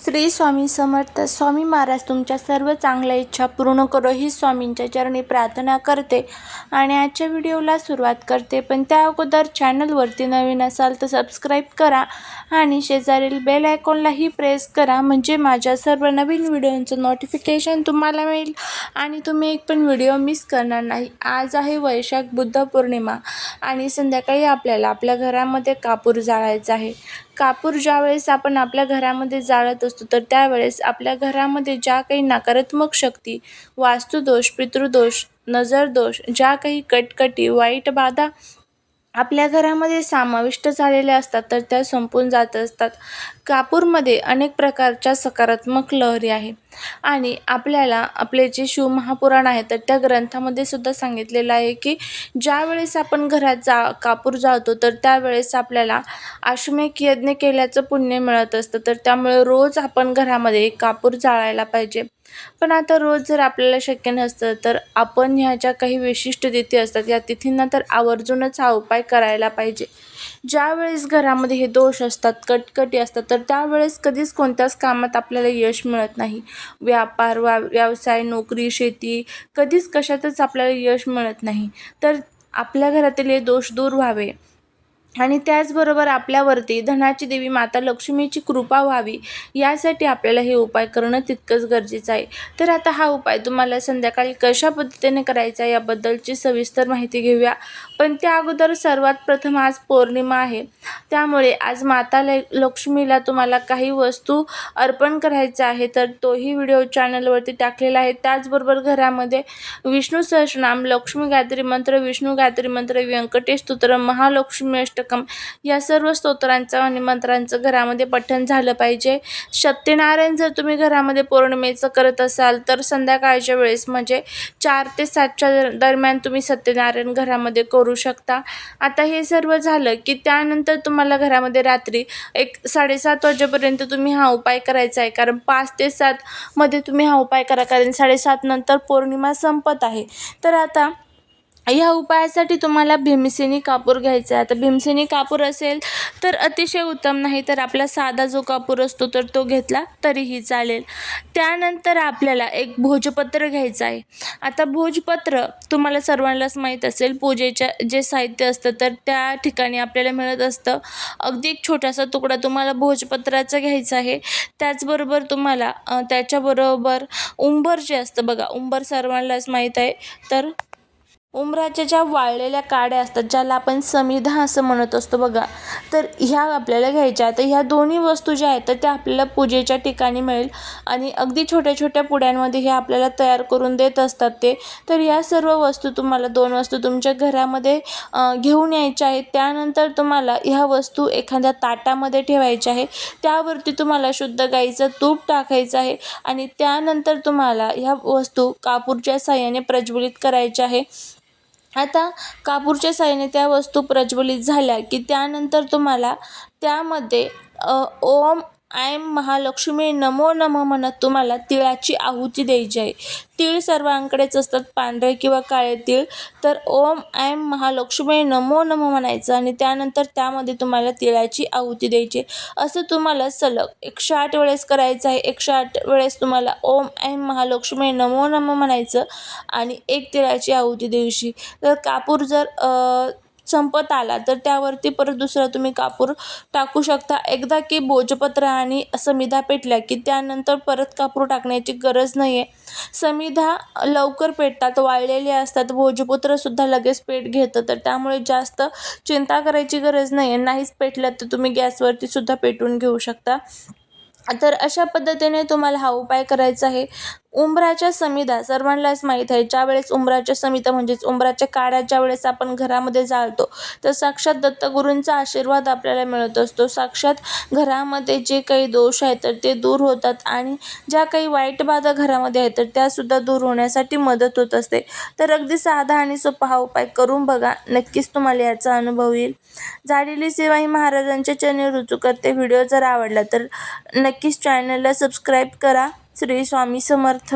श्री स्वामी समर्थ स्वामी महाराज तुमच्या सर्व चांगल्या इच्छा पूर्ण करो ही स्वामींच्या चरणी प्रार्थना करते आणि आजच्या व्हिडिओला सुरुवात करते. पण त्या अगोदर चॅनलवरती नवीन असाल तर सबस्क्राईब करा आणि शेजारील बेल आयकॉनलाही प्रेस करा म्हणजे माझ्या सर्व नवीन व्हिडिओंचं नोटिफिकेशन तुम्हाला मिळेल आणि तुम्ही एक पण व्हिडिओ मिस करणार नाही. आज आहे वैशाख बुद्ध पौर्णिमा आणि संध्याकाळी आपल्याला आपल्या घरामध्ये कापूर जाळायचा आहे. कापूर ज्यावेळेस आपण आपल्या घरामध्ये जाळत असतो तर त्यावेळेस आपल्या घरामध्ये ज्या काही नकारात्मक शक्ती वास्तुदोष पितृदोष नजरदोष ज्या काही कटकटी वाईट बाधा आपल्या घरामध्ये समाविष्ट झालेल्या असतात तर त्या संपून जात असतात. कापूरमध्ये अनेक प्रकारच्या सकारात्मक लहरी आहे आणि आपल्याला आपले जे शिवमहापुराण आहे तर त्या ग्रंथामध्ये सुद्धा सांगितलेलं आहे की ज्यावेळेस आपण घरात जा कापूर जाळतो तर त्यावेळेस आपल्याला अश्वमेध यज्ञ केल्याचं पुण्य मिळत असतं. तर त्यामुळे रोज आपण घरामध्ये कापूर जाळायला पाहिजे. पण आता रोज जर आपल्याला शक्य नसतं तर आपण ह्या ज्या काही विशिष्ट तिथी असतात या तिथींना तर आवर्जूनच हा उपाय करायला पाहिजे. ज्यावेळेस घरामध्ये हे दोष असतात कटकटी असतात तर त्यावेळेस कधीच कोणत्याच कामात आपल्याला यश मिळत नाही. व्यापार वा व्यवसाय नोकरी शेती कधीच कशातच आपल्याला यश मिळत नाही. तर आपल्या घरातील हे दोष दूर व्हावे. आणि त्याचबरोबर आपल्यावरती धनाची देवी माता लक्ष्मीची कृपा व्हावी यासाठी आपल्याला हे उपाय करणं तितकंच गरजेचं आहे. तर आता हा उपाय तुम्हाला संध्याकाळी कशा पद्धतीने करायचा याबद्दलची सविस्तर माहिती घेऊया. पण त्या अगोदर सर्वात प्रथम आज पौर्णिमा आहे. त्यामुळे आज माता ल लक्ष्मीला तुम्हाला काही वस्तू अर्पण करायचा आहे तर तोही व्हिडिओ चॅनलवरती टाकलेला आहे. त्याचबरोबर घरामध्ये विष्णू सहस्रनाम लक्ष्मी गायत्री मंत्र विष्णू गायत्री मंत्र व्यंकटेश स्तोत्र महालक्ष्मी अष्टकम या सर्व स्तोत्रांचं आणि मंत्रांचं घरामध्ये पठण झालं पाहिजे. सत्यनारायण जर तुम्ही घरामध्ये पौर्णिमेचं करत असाल तर संध्याकाळच्या वेळेस म्हणजे चार ते सातच्या दरम्यान तुम्ही सत्यनारायण घरामध्ये करू शकता. आता हे सर्व झालं की त्यानंतर तुम्हाला घरामध्ये रात्री एक साडेसात वाजेपर्यंत तुम्ही हा उपाय करायचा आहे. कारण पाच ते सातमध्ये तुम्ही हा उपाय करा. कारण साडेसात नंतर पौर्णिमा संपत आहे. तर आता ह्या उपायासाठी तुम्हाला भीमसेनी कापूर घ्यायचा आहे. आता भीमसेनी कापूर असेल तर अतिशय उत्तम नाही तर आपला साधा जो कापूर असतो तर तो घेतला तरीही चालेल. त्यानंतर आपल्याला एक भोजपत्र घ्यायचं आहे. आता भोजपत्र तुम्हाला सर्वांनाच माहीत असेल पूजेच्या जे साहित्य असतं तर त्या ठिकाणी आपल्याला मिळत असतं. अगदी एक छोटासा तुकडा तुम्हाला भोजपत्राचा घ्यायचा आहे. त्याचबरोबर तुम्हाला त्याच्याबरोबर उंबर जे असतं बघा उंबर सर्वांनाच माहीत आहे. तर उंबराच्या ज्या वाळलेल्या काड्या असतात ज्याला आपण समिधा असं म्हणत असतो बघा तर ह्या आपल्याला घ्यायच्या तर ह्या दोन्ही वस्तू ज्या आहेत तर त्या आपल्याला पूजेच्या ठिकाणी मिळेल. आणि अगदी छोट्या छोट्या पुड्यांमध्ये हे आपल्याला तयार करून देत असतात ते. तर या सर्व वस्तू तुम्हाला दोन वस्तू तुमच्या घरामध्ये घेऊन यायच्या आहेत. त्यानंतर तुम्हाला ह्या वस्तू एखाद्या ताटामध्ये ठेवायच्या आहे त्यावरती तुम्हाला शुद्ध गाईचं तूप टाकायचं आहे. आणि त्यानंतर तुम्हाला ह्या वस्तू कापूरच्या साह्याने प्रज्वलित करायच्या आहे. आता कापूरच्या साहाय्याने त्या वस्तू प्रज्वलित झाल्या की त्यानंतर तुम्हाला त्यामध्ये ओम आय महालक्ष्मी नमो नमः म्हणत तुम्हाला तिळाची आहुती द्यायची आहे. तीळ सर्वांकडेच असतात पांढरे किंवा काळे तीळ. तर ओम ऐम महालक्ष्मी नमो नमः म्हणायचं आणि त्यानंतर त्यामध्ये तुम्हाला तिळाची आहुती द्यायची असं तुम्हाला सलग एकशे आठ वेळेस करायचं आहे. एकशे आठ वेळेस तुम्हाला ओम ऐम महालक्ष्मी नमो नम म्हणायचं आणि एक तिळाची आहुती द्यायची तर कापूर जर संपत आला तर त्यावरती परत दुसरा तुम्ही कापूर टाकू शकता. एकदा की भोजपत्र आणि समिधा पेटल्या की त्यानंतर परत कापूर टाकण्याची गरज नाही आहे समिधा लवकर पेटतात वाळलेले असतात भोजपत्रसुद्धा लगेच पेट घेतं तर त्यामुळे जास्त चिंता करायची गरज नाही आहे नाहीच पेटलं तर तुम्ही गॅसवरती सुद्धा घेऊ शकता. तर अशा पद्धतीने तुम्हाला हा उपाय करायचा आहे. उंबराच्या समिधा सर्वांनाच माहीत आहे. ज्यावेळेस उंबराच्या समिता म्हणजेच उंबराच्या काड्या ज्यावेळेस आपण घरामध्ये जाळतो तर साक्षात दत्तगुरूंचा आशीर्वाद आपल्याला मिळत असतो. साक्षात घरामध्ये जे काही दोष आहेत तर ते दूर होतात आणि ज्या काही वाईट बाधा घरामध्ये आहेत तर त्यासुद्धा दूर होण्यासाठी मदत होत असते. तर अगदी साधा आणि सोपा हा उपाय करून बघा. नक्कीच तुम्हाला याचा अनुभव येईल. झालेली सेवा ही महाराजांच्या चरणी रुजू करते. व्हिडिओ जर आवडला तर नक्कीच चॅनलला सबस्क्राईब करा. श्री स्वामी समर्थ.